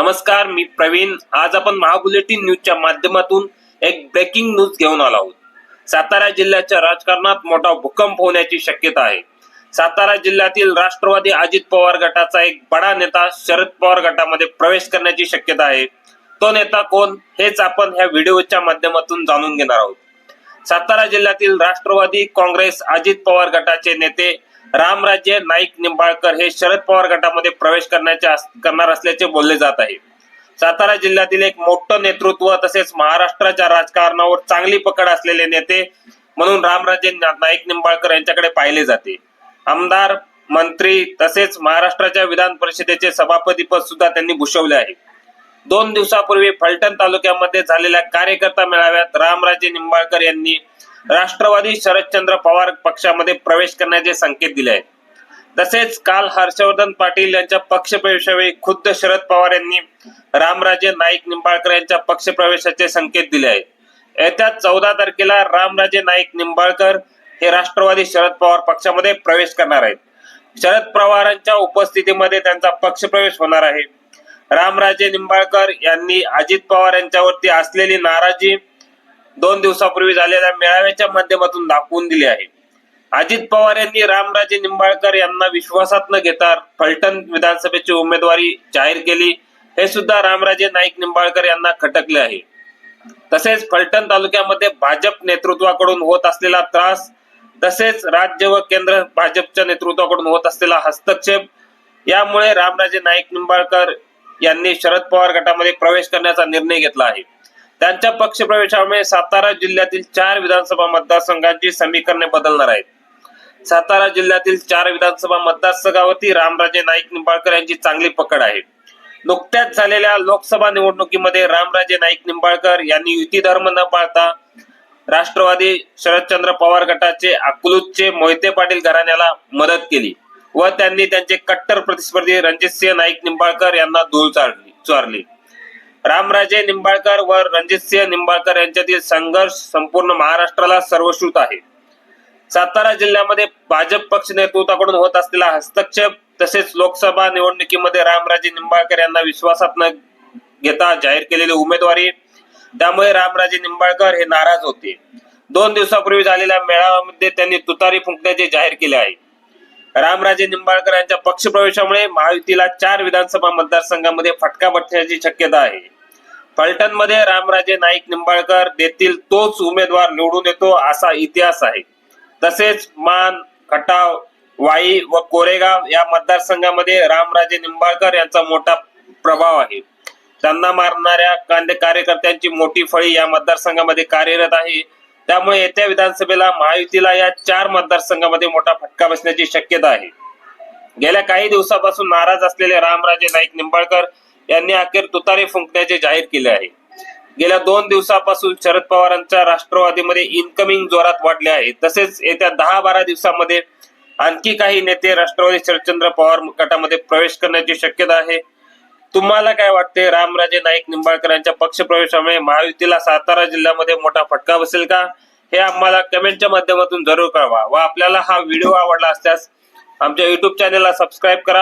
नमस्कार मी प्रवीण. आज आपण महाबुलेटिन न्यूजच्या माध्यमातून एक ब्रेकिंग न्यूज घेऊन आलो आहोत. सातारा जिल्ह्याच्या राजकारणात मोठा भूकंप होण्याची शक्यता आहे. सातारा जिल्ह्यातील राष्ट्रवादी अजित पवार गटाचा एक बडा नेता शरद पवार गटामध्ये प्रवेश करण्याची शक्यता आहे. तो नेता कोण हेच आपण ह्या व्हिडिओच्या माध्यमातून जाणून घेणार आहोत. सातारा जिल्ह्यातील राष्ट्रवादी काँग्रेस अजित पवार गटाचे नेते रामराजे नाईक निंबाळकर हे शरद पवार गटामध्ये प्रवेश करण्याचे करणार असल्याचे बोलले जात आहे. सातारा जिल्ह्यातील एक मोठं नेतृत्व तसेच महाराष्ट्राच्या राजकारणावर चांगली पकड असलेले नेते म्हणून रामराजे नाईक निंबाळकर यांच्याकडे पाहिले जाते. आमदार मंत्री तसेच महाराष्ट्राच्या विधान परिषदेचे सभापती पद सुद्धा त्यांनी भूषवले आहे. दोन दिवसापूर्वी फलटण तालुक्यामध्ये झालेल्या कार्यकर्ता मेळाव्यात रामराजे निंबाळकर यांनी राष्ट्रवादी शरदचंद्र पवार पक्षामध्ये प्रवेश करण्याचे संकेत दिले आहेत. तसेच काल हर्षवर्धन पाटील यांच्या पक्षप्रवेशावेळी खुद्द शरद पवार यांनी रामराजे नाईक निंबाळकर यांच्या पक्षप्रवेशाचे संकेत दिले आहेत. येत्या चौदा तारखेला रामराजे नाईक निंबाळकर हे राष्ट्रवादी शरद पवार पक्षामध्ये प्रवेश करणार आहेत. शरद पवारांच्या उपस्थितीमध्ये त्यांचा पक्षप्रवेश होणार आहे. रामराजे निंबाळकर यांनी अजित पवार यांच्यावरती असलेली नाराजी दोन दिवसापूर्वी झालेल्या मेळाव्याच्या माध्यमातून दाखवून दिले आहे. अजित पवार यांनी रामराजे निंबाळकर यांना विश्वासात न घेता फलटण विधानसभेची उमेदवारी जाहीर केली. हे सुद्धा रामराजे नाईक निंबाळकर यांना खटकले आहे. तसेच फलटण तालुक्यामध्ये भाजप नेतृत्वाकडून होत असलेला त्रास तसेच राज्य व केंद्र भाजपच्या नेतृत्वाकडून होत असलेला हस्तक्षेप यामुळे रामराजे नाईक निंबाळकर यांनी शरद पवार गटामध्ये प्रवेश करण्याचा निर्णय घेतला आहे. त्यांच्या पक्षप्रवेशामुळे सातारा जिल्ह्यातील चार विधानसभा मतदारसंघांची समीकरणे बदलणार आहेत. सातारा जिल्ह्यातील चार विधानसभा मतदारसंघावरती रामराजे नाईक निंबाळकर यांची चांगली पकड आहे. नुकत्याच झालेल्या लोकसभा निवडणुकीमध्ये रामराजे नाईक निंबाळकर यांनी युती धर्म न पाळता राष्ट्रवादी शरदचंद्र पवार गटाचे अकलूजचे मोहिते पाटील घराण्याला मदत केली व त्यांनी त्यांचे कट्टर प्रतिस्पर्धी रणजितसिंह नाईक निंबाळकर यांना धूळ चारली चोरली. रामराजे निंबाळकर व रणजितसिंह निंबाळकर यांच्यातील संघर्ष संपूर्ण महाराष्ट्राला सर्वश्रुत आहे. सातारा जिल्ह्यामध्ये भाजप पक्ष नेतृत्वाकडून होत असलेला हस्तक्षेप तसेच लोकसभा निवडणुकीमध्ये रामराजे निंबाळकर यांना विश्वासात न घेता जाहीर केलेली उमेदवारी त्यामुळे रामराजे निंबाळकर हे नाराज होते. दोन दिवसापूर्वी झालेल्या मेळाव्यामध्ये त्यांनी तुतारी फुंकण्याचे जाहीर केले आहे. रामराजे निंबाळकर यांच्या पक्षप्रवेशामुळे महायुतीला चार विधानसभा मतदारसंघामध्ये फटका बसण्याची शक्यता आहे. फलटणमध्ये रामराजे नाईक निंबाळकर देतील तोच उमेदवार निवडून येतो असा इतिहास आहे. तसेच मान खटाव वाई व कोरेगाव या मतदारसंघामध्ये रामराजे निंबाळकर यांचा मोठा प्रभाव आहे. त्यांना मारणाऱ्या कांदे कार्यकर्त्यांची मोठी फळी या मतदारसंघामध्ये कार्यरत आहे. त्यामुळे येत्या विधानसभेला महायुतीला या चार मतदारसंघामध्ये मोठा फटका बसण्याची शक्यता आहे. गेल्या काही दिवसापासून नाराज असलेले रामराजे नाईक निंबाळकर यांनी अखेर तुतारे फुंकण्याचे जाहीर केले आहे. गेल्या दोन दिवसापासून शरद पवारांच्या राष्ट्रवादीमध्ये इनकमिंग जोरात वाढले आहे. तसेच येत्या दहा बारा दिवसामध्ये आणखी काही नेते राष्ट्रवादी शरदचंद्र पवार गटामध्ये प्रवेश करण्याची शक्यता आहे. तुम्हाला काय वाटते रामराजे नाईक निंबाळकर यांच्या पक्षप्रवेशामुळे महायुतीला सातारा जिल्ह्यामध्ये मोठा फटका बसेल का? हे आम्हाला कमेंटच्या माध्यमातून जरूर कळवा व आपल्याला हा व्हिडिओ आवडला असल्यास आमच्या युट्यूब चॅनेलला सबस्क्राईब करा.